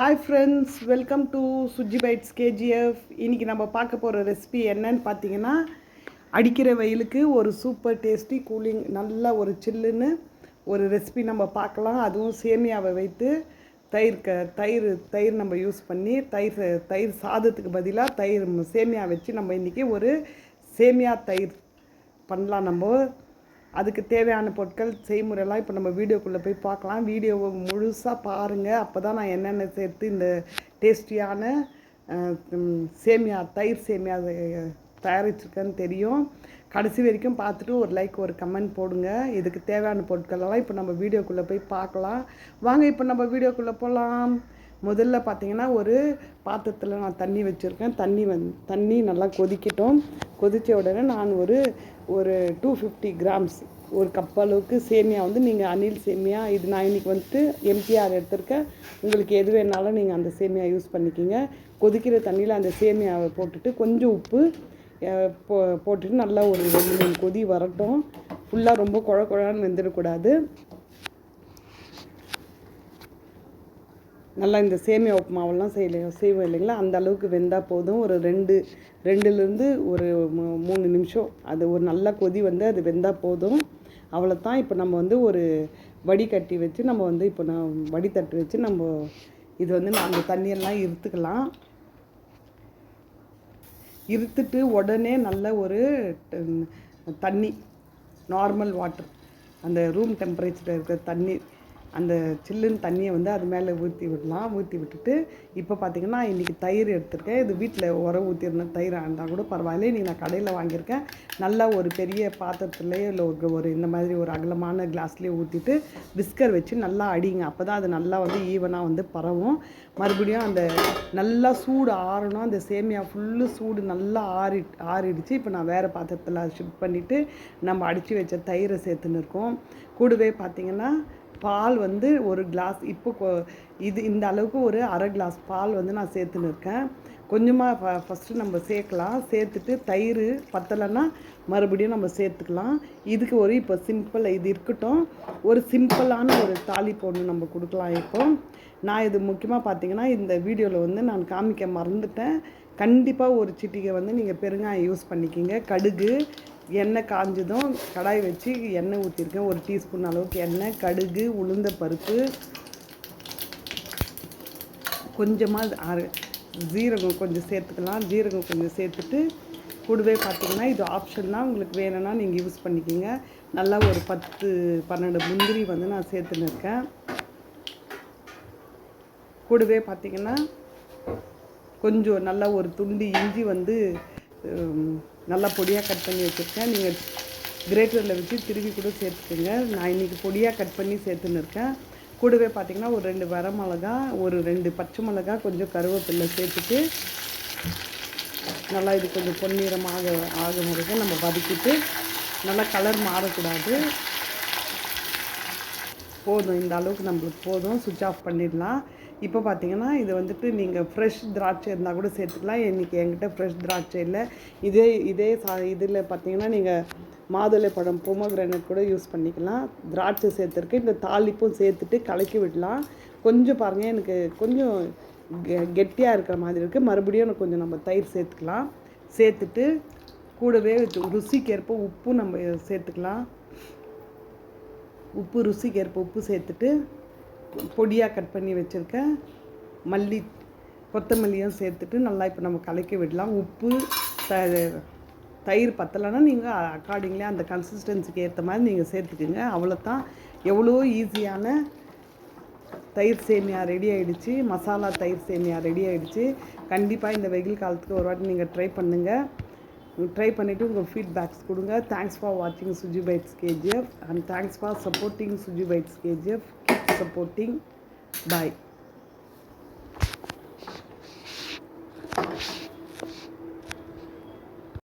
Hi friends welcome to Suji bites KGF இன்றைக்கி நம்ம பார்க்க போகிற ரெசிபி என்னன்னு பார்த்தீங்கன்னா அடிக்கிற வெயிலுக்கு ஒரு சூப்பர் டேஸ்டி கூலிங் நல்ல ஒரு சில்லுன்னு ஒரு ரெசிபி நம்ம பார்க்கலாம். அதுவும் சேமியாவை வைத்து தயிர் க தயிர் தயிர் நம்ம யூஸ் பண்ணி தயிர் தயிர் சாதத்துக்கு பதிலாக தயிர் சேமியா வச்சு நம்ம இன்றைக்கி ஒரு சேமியா தயிர் பண்ணலாம் நம்ம. அதுக்கு தேவையான பொருட்கள் செய்முறைலாம் இப்போ நம்ம வீடியோக்குள்ளே போய் பார்க்கலாம். வீடியோவை முழுசாக பாருங்கள் அப்போ தான் நான் என்னென்ன சேர்த்து இந்த டேஸ்டியான சேமியா தயிர் சேமியா தயாரிச்சிருக்கேன்னு தெரியும். கடைசி வரைக்கும் பார்த்துட்டு ஒரு லைக் ஒரு கமெண்ட் போடுங்க. இதுக்கு தேவையான பொருட்களெல்லாம் இப்போ நம்ம வீடியோக்குள்ளே போய் பார்க்கலாம். வாங்க இப்போ நம்ம வீடியோக்குள்ளே போகலாம் முதல்ல பார்த்தீங்கன்னா ஒரு பாத்திரத்தில் நான் தண்ணி வச்சுருக்கேன். தண்ணி வந் தண்ணி நல்லா கொதிக்கட்டும். கொதித்த உடனே நான் ஒரு ஒரு டூ ஃபிஃப்டி கிராம்ஸ் ஒரு கப் அளவுக்கு சேமியா வந்து நீங்கள் அணில் சேமியா இது நான் இன்றைக்கி வந்துட்டு எம்டிஆர் எடுத்திருக்கேன். உங்களுக்கு எது வேணாலும் நீங்கள் அந்த சேமியா யூஸ் பண்ணிக்கிங்க. கொதிக்கிற தண்ணியில் அந்த சேமியாவை போட்டுட்டு கொஞ்சம் உப்பு போ போட்டுட்டு நல்லா ஒரு ரெண்டு மூணு கொதி வரட்டும். ஃபுல்லாக ரொம்ப குழ குழான்னு வெந்துடக்கூடாது. நல்லா இந்த சேமியா உப்புமாவெல்லாம் செய்யல செய்வோம் இல்லைங்களா? அந்த அளவுக்கு வெந்தால் போதும். ஒரு ரெண்டு ரெண்டுலேருந்து ஒரு மூ- மூணு நிமிஷம். அது ஒரு நல்ல கொதி வந்து அது வெந்தால் போதும். அவ்வளோதான் இப்போ நம்ம வந்து ஒரு வடிகட்டி வச்சு நம்ம வந்து இப்போ நான் வடித்தட்டு வச்சு நம்ம இது வந்து அந்த தண்ணியெல்லாம் இருத்துக்கலாம். இருத்துட்டு உடனே நல்ல ஒரு தண்ணி நார்மல் வாட்டர். அந்த ரூம் டெம்பரேச்சரில் இருக்கிற தண்ணி அந்த சில்லுன்னு தண்ணியை வந்து அது மேலே ஊற்றி விடலாம். ஊற்றி விட்டுட்டு இப்போ பார்த்தீங்கன்னா இன்றைக்கி தயிர் எடுத்திருக்கேன். இது வீட்டில் உரம் ஊற்றிருந்தேன் தயிர் இருந்தால் கூட பரவாயில்ல. இன்றைக்கி நான் கடையில் வாங்கியிருக்கேன். நல்லா ஒரு பெரிய பாத்திரத்துலேயே இல்லை ஒரு ஒரு இந்த மாதிரி ஒரு அகலமான கிளாஸ்லேயே ஊற்றிட்டு விஸ்கர் வச்சு நல்லா அடிங்க. அப்போ தான் அது நல்லா வந்து ஈவனாக வந்து பரவும். மறுபடியும் அந்த நல்லா சூடு ஆறணும். அந்த சேமியா ஃபுல்லு சூடு நல்லா ஆறி ஆறிடுச்சு. இப்போ நான் வேறு பாத்திரத்தில் ஷிஃப்ட் பண்ணிவிட்டு நம்ம அடித்து வச்ச தயிரை சேர்த்துன்னு இருக்கோம். கூடவே பார்த்தீங்கன்னா பால் வந்து ஒரு கிளாஸ் இப்போ இது இந்த அளவுக்கு ஒரு அரை கிளாஸ் பால் வந்து நான் சேர்த்துன்னு இருக்கேன். கொஞ்சமாக ஃபஸ்ட்டு நம்ம சேர்க்கலாம். சேர்த்துட்டு தயிர் பத்தலைன்னா மறுபடியும் நம்ம சேர்த்துக்கலாம். இதுக்கு ஒரு இப்போ சிம்பிள் இது இருக்கட்டும். ஒரு சிம்பிளான ஒரு தாளிப்பு ஒன்று நம்ம கொடுக்கலாம் இப்போ. நான் இது முக்கியமாக பார்த்தீங்கன்னா இந்த வீடியோவில் வந்து நான் காமிக்க மறந்துட்டேன். கண்டிப்பாக ஒரு சிட்டிகை வந்து நீங்கள் பெருங்காயம் யூஸ் பண்ணிக்கிங்க. கடுகு எண்ணெய் காஞ்சதும் கடாய் வச்சு எண்ணெய் ஊற்றிருக்கேன் ஒரு டீஸ்பூன் அளவுக்கு எண்ணெய் கடுகு உளுந்த பருப்பு. கொஞ்சமாக ஜீரகம் கொஞ்சம் சேர்த்துக்கலாம். ஜீரகம் கொஞ்சம் சேர்த்துட்டு கூடவே பார்த்தீங்கன்னா இது ஆப்ஷன் தான் உங்களுக்கு வேணும்னா நீங்கள் யூஸ் பண்ணிக்கிங்க. நல்லா ஒரு பத்து பன்னெண்டு முந்திரி வந்து நான் சேர்த்துன்னு இருக்கேன். கூடவே பார்த்தீங்கன்னா கொஞ்சம் நல்லா ஒரு துண்டு இஞ்சி வந்து நல்லா பொடியாக கட் பண்ணி வச்சுருக்கேன். நீங்கள் கிரேட்டரில் வச்சு திருவி கூட சேர்த்துக்கோங்க. நான் இன்றைக்கி பொடியாக கட் பண்ணி சேர்த்துன்னு இருக்கேன். கூடவே பார்த்திங்கன்னா ஒரு ரெண்டு வரமிளகா ஒரு ரெண்டு பச்சை மிளகா கொஞ்சம் கருவேப்பிலை சேர்த்துட்டு நல்லா இது கொஞ்சம் பொன்னிறமாக ஆக வரைக்கும் நம்ம வதக்கிட்டு நல்லா கலர் மாறக்கூடாது. போதும். இந்த அளவுக்கு நம்மளுக்கு போதும். சுவிட்ச் ஆஃப் பண்ணிடலாம். இப்போ பார்த்தீங்கன்னா இது வந்துட்டு நீங்கள் ஃப்ரெஷ் திராட்சை இருந்தால் கூட சேர்த்துக்கலாம். இன்றைக்கி என்கிட்ட ஃப்ரெஷ் திராட்சை இல்லை. இதே இதே சா இதில் பார்த்தீங்கன்னா நீங்கள் மாதுளை பழம் பொமக்ரானட் கூட யூஸ் பண்ணிக்கலாம். திராட்சை சேர்த்துருக்கு இந்த தாளிப்பும் சேர்த்துட்டு கலக்கி விடலாம். கொஞ்சம் பாருங்கள் எனக்கு கொஞ்சம் கெ- கெட்டியாக இருக்கிற மாதிரி இருக்குது மறுபடியும் எனக்கு கொஞ்சம் நம்ம தயிர் சேர்த்துக்கலாம். சேர்த்துட்டு கூடவே ருசிக்கேற்ப உப்பும் நம்ம சேர்த்துக்கலாம். உப்பு ருசிக்கு ஏற்ப உப்பு சேர்த்துட்டு பொடியாக கட் பண்ணி வச்சுருக்கேன் மல்லி கொத்தமல்லியும் சேர்த்துட்டு நல்லா இப்போ நம்ம கலக்கி விடலாம். உப்பு த தயிர் பத்தலைன்னா நீங்கள் அக்கார்டிங்லி அந்த கன்சிஸ்டன்சிக்கு ஏற்ற மாதிரி நீங்கள் சேர்த்துக்குங்க. அவ்வளோதான் எவ்வளோ ஈஸியான தயிர் சேமியா ரெடி ஆகிடுச்சு மசாலா தயிர் சேமியா ரெடி ஆகிடுச்சு கண்டிப்பாக இந்த வெயில் காலத்துக்கு ஒரு வாட்டி நீங்கள் ட்ரை பண்ணுங்கள் ட்ரை பண்ணிவிட்டு உங்கள் ஃபீட்பேக்ஸ் கொடுங்க. தேங்க்ஸ் ஃபார் வாட்சிங் Suji bites KGF and thanks for supporting Suji bites KGF keep supporting bye